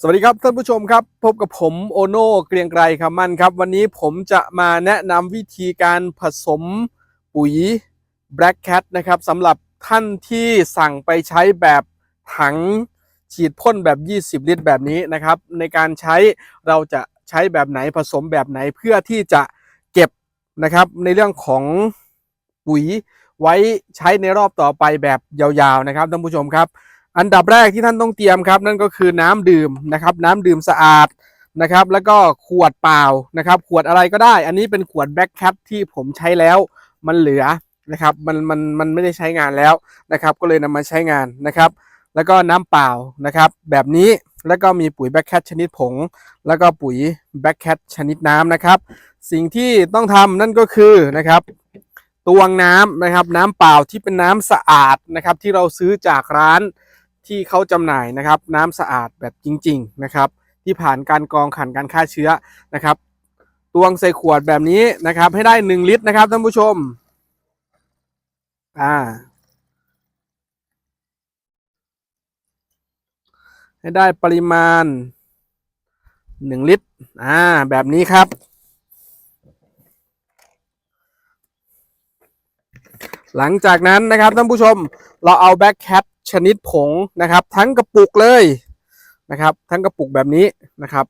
สวัสดีครับท่านผู้ชมครับ พบกับผมโอโน่เกรียงไกรคำมั่นครับ วันนี้ผมจะมาแนะนำวิธีการผสมปุ๋ย Black Cat นะครับสำหรับท่านที่สั่งไปใช้แบบถังฉีดพ่นแบบ 20 ลิตรแบบนี้นะครับ ในการใช้เราจะใช้แบบไหนผสมแบบไหนเพื่อที่จะเก็บนะครับในเรื่องของปุ๋ยไว้ใช้ในรอบต่อไปแบบยาวๆนะครับท่านผู้ชมครับ อันดับแรกที่ท่านต้องเตรียมครับ นั่นก็คือน้ำดื่มนะครับ น้ำดื่มสะอาดนะครับ แล้วก็ขวดเปล่านะครับ ขวดอะไรก็ได้ อันนี้เป็นขวดแบ็คแคทที่ผมใช้แล้วมันเหลือนะครับ มันมันมันไม่ได้ใช้งานแล้วนะครับ ก็เลยนำมาใช้งานนะครับ แล้วก็น้ำเปล่านะครับ แบบนี้แล้วก็มีปุ๋ยแบ็คแคทชนิดผง แล้วก็ปุ๋ยแบ็คแคทชนิดน้ำนะครับ สิ่งที่ต้องทำนั่นก็คือนะครับตวงน้ำนะครับ น้ำเปล่าที่เป็นน้ำสะอาดนะครับ ที่เราซื้อจากร้าน ที่เขาจำหน่ายนะครับน้ำสะอาดแบบจริง ๆ นะครับ ที่ผ่านการกรองขันการฆ่าเชื้อนะครับตวงใส่ขวดแบบนี้นะครับ ให้ได้หนึ่งลิตรนะครับท่านผู้ชมอ่าให้ได้ปริมาณหนึ่งลิตรอ่าแบบนี้ครับ หลังจากนั้นนะครับท่านผู้ชมเราเอาแบ็คแคท ชนิดผงนะครับ ทั้งกระปุกเลยนะครับ ทั้งกระปุกแบบนี้นะครับ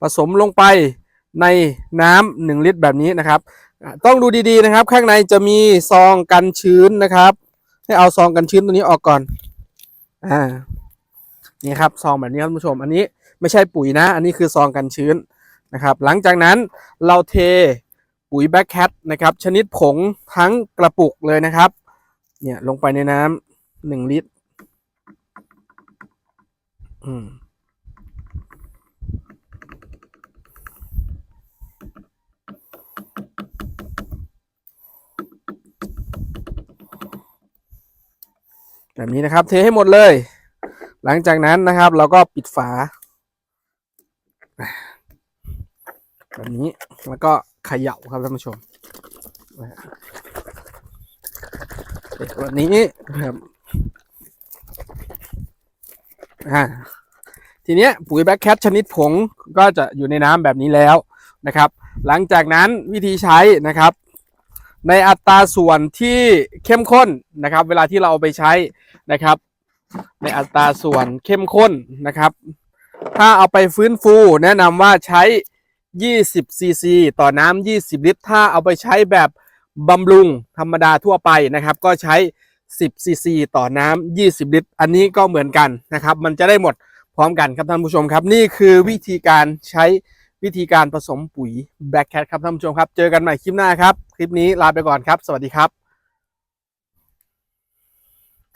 ผสมลงไปในน้ำหนึ่งลิตรแบบนี้นะครับ ต้องดูดีๆนะครับ ข้างในจะมีซองกันชื้นนะครับ ให้เอาซองกันชื้นตัวนี้ออกก่อนอ่านี่ครับซองแบบนี้ครับผู้ชม อันนี้ไม่ใช่ปุ๋ยนะ อันนี้คือซองกันชื้นนะครับ หลังจากนั้นเราเทปุ๋ยแบ็คแคทนะครับ ชนิดผงทั้งกระปุกเลยนะครับ เนี่ยลงไปในน้ำหนึ่งลิตร อืมแบบนี้นะครับ เทให้หมดเลย หลังจากนั้นนะครับ เราก็ปิดฝา แบบนี้แล้วก็เขย่าครับท่านผู้ชมแบบนี้นะครับ อ่าทีเนี้ยปุ๋ยแบ็คแคทชนิดผงก็จะอยู่ในน้ำแบบนี้แล้วนะครับ หลังจากนั้นวิธีใช้นะครับ ในอัตราส่วนที่เข้มข้นนะครับ เวลาที่เราเอาไปใช้นะครับ ในอัตราส่วนเข้มข้นนะครับ ถ้าเอาไปฟื้นฟูแนะนำว่าใช้ 20ซีซีต่อน้ำ20 ลิตร ถ้าเอาไปใช้แบบบำรุงธรรมดาทั่วไปนะครับ ก็ใช้ 10ซีซีต่อน้ำ20 ลิตร อันนี้ก็เหมือนกันนะครับ มันจะได้หมดพร้อมกันครับท่านผู้ชมครับ นี่คือวิธีการใช้วิธีการผสมปุ๋ย Black Cat ครับท่านผู้ชมครับ เจอกันใหม่คลิปหน้าครับ คลิปนี้ลาไปก่อนครับ สวัสดีครับ